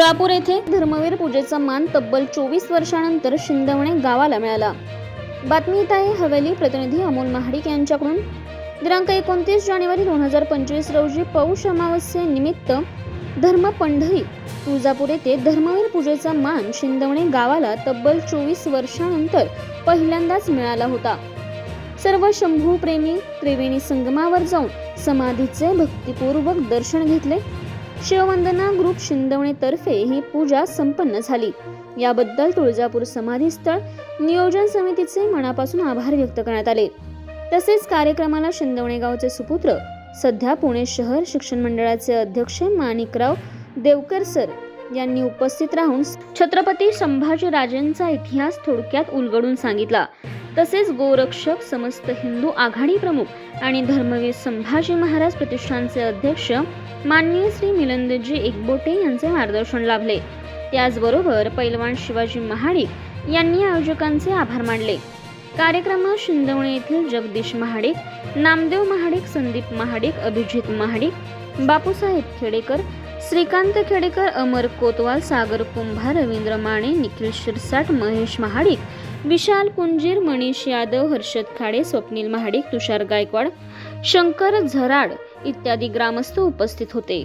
सोलापूर येथे धर्मवीर पूजेचा मान तब्बल चोवीस वर्षानंतर शिंदवणे गावाला मिळाला. बातमी येत आहे हवेली प्रतिनिधी अमोल महाडिक यांच्याकडून. दिनांक एकोणतीस जानेवारी दोन हजार पंचवीस रोजी पौष अमावस्येनिमित्त धर्म पंढरी तुळजापूर येथे धर्मवीर पूजेचा मान शिंदवणे गावाला तब्बल चोवीस वर्षानंतर पहिल्यांदाच मिळाला होता. सर्व शंभू प्रेमी त्रिवेणी संगमावर जाऊन समाधीचे भक्तिपूर्वक दर्शन घेतले. शिववंदना ग्रुप शिंदवणेतर्फे ही पूजा संपन्न झाली. याबद्दल तुळजापूर समाधीस्थळ नियोजन समितीचे मनापासून आभार व्यक्त करण्यात आले. तसेच कार्यक्रमाला शिंदवणे गावचे सुपुत्र सध्या पुणे शहर शिक्षण मंडळाचे अध्यक्ष माणिकराव देवकर सर यांनी उपस्थित राहून छत्रपती संभाजीराजेंचा इतिहास थोडक्यात उलगडून सांगितला. तसेच गोरक्षक समस्त हिंदू आघाडी प्रमुख आणि धर्मवीर संभाजी महाराज प्रतिष्ठानचे अध्यक्ष माननीय श्री मिलंदजी एकबोटे यांचे मार्गदर्शन लाभले. त्याचबरोबर पैलवान शिवाजी महाडिक यांनी आयोजकांचे आभार मानले. कार्यक्रमात शिंदवणे येथील जगदीश महाडिक नामदेव महाडिक संदीप महाडिक अभिजित महाडिक बापूसाहेब खेडेकर श्रीकांत खेडेकर अमर कोतवाल सागर कुंभार रवींद्र माने निखिल शिरसाट महेश महाडिक विशाल कुंजीर मनीष यादव हर्षद खाडे स्वप्नील महाडिक तुषार गायकवाड शंकर झराड इत्यादी ग्रामस्थ उपस्थित होते.